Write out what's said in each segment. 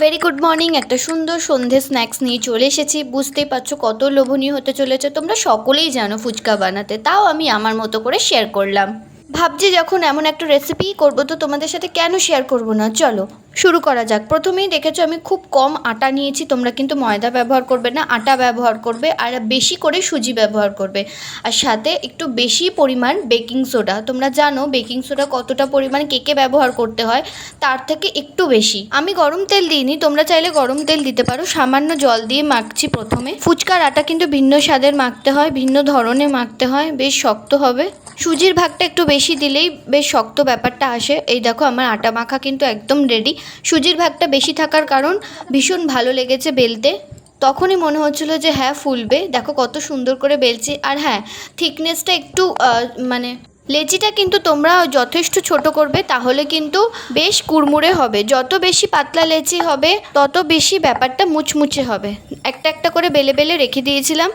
Very good morning একটা সুন্দর সন্ধে স্ন্যাক্স নিয়ে চলে এসেছি। বুঝতেই পারছ কত লোভনীয় হতে চলেছে। তোমরা সকলেই জানো ফুচকা বানাতে। তাও আমি আমার মতো করে শেয়ার করলাম। ভাবছি যখন এমন একটা রেসিপি করব, তো তোমাদের সাথে কেন শেয়ার করব না? চলো, শুরু করা যাক। প্রথমেই দেখেছ, আমি খুব কম আটা নিয়েছি, তোমরা কিন্তু ময়দা ব্যবহার করবে না, আটা ব্যবহার করবে, আর বেশি করে সুজি ব্যবহার করবে। আর সাথে একটু বেশি পরিমাণ বেকিং সোডা তোমরা জানো বেকিং সোডা কতটা পরিমাণ কেকে ব্যবহার করতে হয়, তার থেকে একটু বেশি। আমি গরম তেল দিইনি, তোমরা চাইলে গরম তেল দিতে পারো। সামান্য জল দিয়ে মাখছি প্রথমে। ফুচকার আটা কিন্তু ভিন্ন স্বাদের মাখতে হয়, ভিন্ন ধরনের মাখতে হয়, বেশ শক্ত হবে। সুজির ভাগটা একটু বেশি দিলেই বেশ শক্ত ব্যাপারটা আসে। এই দেখো, আমার আটা মাখা কিন্তু একদম রেডি সুজির ভাগটা বেশি থাকার কারণ ভীষণ ভালো লেগেছে বেলতে। তখনই মনে হচ্ছিল যে হ্যাঁ ফুলবে। দেখো, কত সুন্দর করে বেলছি। আর হ্যাঁ থিকনেসটা একটু মানে লেচিটা কিন্তু তোমরা যথেষ্ট ছোট করবে, তাহলে কিন্তু বেশ কুড়মুড়ে হবে। যত বেশি পাতলা লেচি হবে, তত বেশি ব্যাপারটা মুচমুচে হবে। একটা একটা করে বেলে বেলে রেখে দিয়েছিলাম।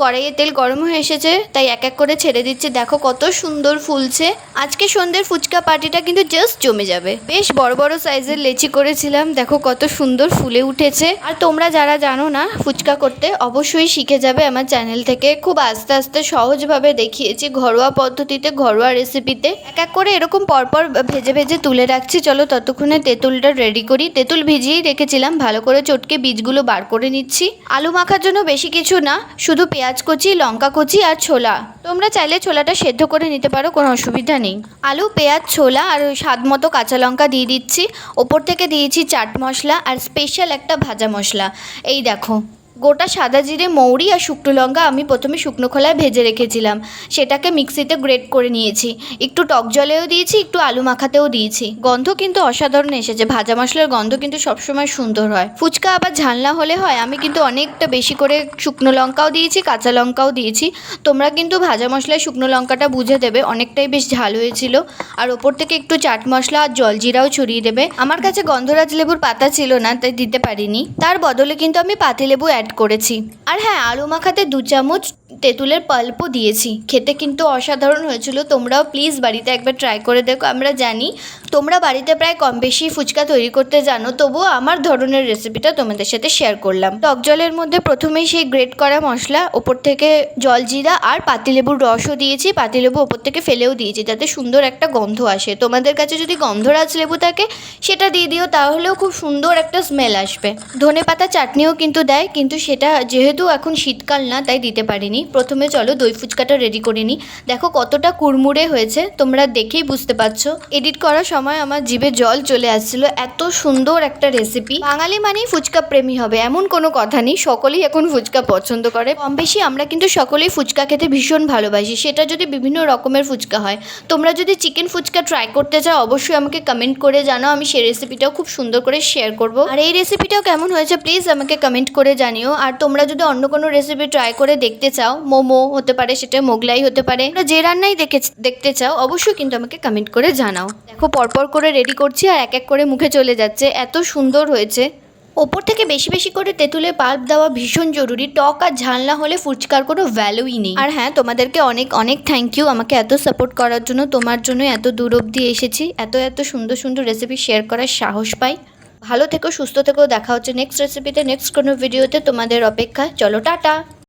কড়াইয়ে তেল গরম হয়ে এসেছে, তাই এক এক করে ছেড়ে দিচ্ছে। দেখো কত সুন্দর ফুলছে। আজকে সন্ধ্যের ফুচকা পার্টিটা কিন্তু জাস্ট জমে যাবে। বেশ বড় বড় সাইজের লেচি করেছিলাম। দেখো কত সুন্দর ফুলে উঠেছে। আর তোমরা যারা জানো না ফুচকা করতে, অবশ্যই শিখে যাবে আমার চ্যানেল থেকে। খুব আস্তে আস্তে সহজভাবে দেখিয়েছি ঘরোয়া পদ্ধতিতে, ঘরোয়া রেসিপিতে এক এক করে এরকম পরপর ভেজে ভেজে তুলে রাখছি। চলো ততক্ষণে তেঁতুলটা রেডি করি। তেঁতুল ভিজিয়েই রেখেছিলাম। ভালো করে চটকে বীজগুলো বার করে নিচ্ছি। আলু মাখার জন্য বেশি কিছু না, শুধু পেঁয়াজ কুচি, লঙ্কা কুচি আর ছোলা। তোমরা চাইলে ছোলাটা সেদ্ধ করে নিতে পারো, কোনো অসুবিধা নেই। আলু, পেঁয়াজ, ছোলা আর স্বাদ মতো কাঁচা লঙ্কা দিয়ে দিচ্ছি। ওপর থেকে দিয়েছি চাট মশলা আর স্পেশাল একটা ভাজা মশলা। এই দেখো। গোটা সাদা জিরে, মৌরি আর শুকনো লঙ্কা আমি প্রথমে শুকনো খোলায় ভেজে রেখেছিলাম। সেটাকে মিক্সিতে গ্রেট করে নিয়েছি। একটু টক জলেও দিয়েছি, একটু আলু মাখাতেও দিয়েছি। গন্ধ কিন্তু অসাধারণ এসেছে। ভাজা মশলার গন্ধ কিন্তু সবসময় সুন্দর হয়। ফুচকা আবার ঝালনা হলে হয়, আমি কিন্তু অনেকটা বেশি করে শুকনো লঙ্কাও দিয়েছি, কাঁচা লঙ্কাও দিয়েছি। তোমরা কিন্তু ভাজা মশলায় শুকনো লঙ্কাটা বুঝে দেবে, অনেকটাই বেশ ঝাল হয়েছিল। আর ওপর থেকে একটু চাট মশলা আর জলজিরাও ছড়িয়ে দেবে। আমার কাছে গন্ধরাজ লেবুর পাতা ছিল না, তাই দিতে পারিনি। তার বদলে কিন্তু আমি পাতিলেবু অ্যাড করেছি। আর হ্যাঁ আলু মাখাতে দু চামচ তেঁতুলের পাল্পও দিয়েছি। খেতে কিন্তু অসাধারণ হয়েছিল। তোমরাও প্লিজ বাড়িতে একবার ট্রাই করে দেখো, আমরা জানি। তোমরা বাড়িতে প্রায় কম বেশি ফুচকা তৈরি করতে জানো, তবুও আমার ধরনের রেসিপিটা তোমাদের সাথে শেয়ার করলাম। টক জলের মধ্যে প্রথমেই সেই গ্রেট করা মশলা, ওপর থেকে জলজিরা আর পাতিলেবুর রসও দিয়েছি। পাতিলেবু ওপর থেকে ফেলেও দিয়েছি, যাতে সুন্দর একটা গন্ধ আসে। তোমাদের কাছে যদি গন্ধরাজ লেবু থাকে, সেটা দিয়ে দিও, তাহলেও খুব সুন্দর একটা স্মেল আসবে। ধনে পাতা চাটনিও কিন্তু দেয়, কিন্তু সেটা যেহেতু এখন শীতকাল না, তাই দিতে পারিনি। প্রথমে চলো দই ফুচকাটা রেডি করে নিই। দেখো কতটা কুড়মুড়ে হয়েছে, তোমরা দেখেই বুঝতে পারছ। এডিট করার সময় আমার জিভে জল চলে আসছিল। এত সুন্দর একটা রেসিপি বাঙালি মানেই ফুচকা প্রেমী হবে, এমন কোনো কথা নেই। সকলেই এখন ফুচকা পছন্দ করে। কম বেশি আমরা কিন্তু সকলেই ফুচকা খেতে ভীষণ ভালোবাসি। সেটা যদি বিভিন্ন রকমের ফুচকা হয়। তোমরা যদি চিকেন ফুচকা ট্রাই করতে চাও, অবশ্যই আমাকে কমেন্ট করে জানাও। আমি সেই রেসিপিটাও খুব সুন্দর করে শেয়ার করব। আর এই রেসিপিটাও কেমন হয়েছে প্লিজ আমাকে কমেন্ট করে জানিও। আর তোমরা যদি অন্য কোনো রেসিপি ট্রাই করে দেখতে চাও মোমো হতে পারে, সেটা মোগলাই হতে পারে। যে রান্নাই দেখে দেখতে চাও, অবশ্যই কিন্তু আমাকে কমেন্ট করে জানাও। দেখো, পরপর করে রেডি করছি আর এক এক করে মুখে চলে যাচ্ছে। এত সুন্দর হয়েছে। ওপর থেকে বেশি বেশি করে তেঁতুলে পাল্প দেওয়া ভীষণ জরুরি। টক আর ঝাল না হলে ফুচকার কোনো ভ্যালুই নেই। আর হ্যাঁ তোমাদেরকে অনেক অনেক থ্যাংক ইউ আমাকে এত সাপোর্ট করার জন্য। তোমার জন্য এত দূর অবধি এসেছি। এত এত সুন্দর সুন্দর রেসিপি শেয়ার করার সাহস পাই। ভালো থেকো, সুস্থ থেকো। দেখা হচ্ছে নেক্সট রেসিপিতে নেক্সট কোনো ভিডিওতে তোমাদের অপেক্ষা চলো, টাটা!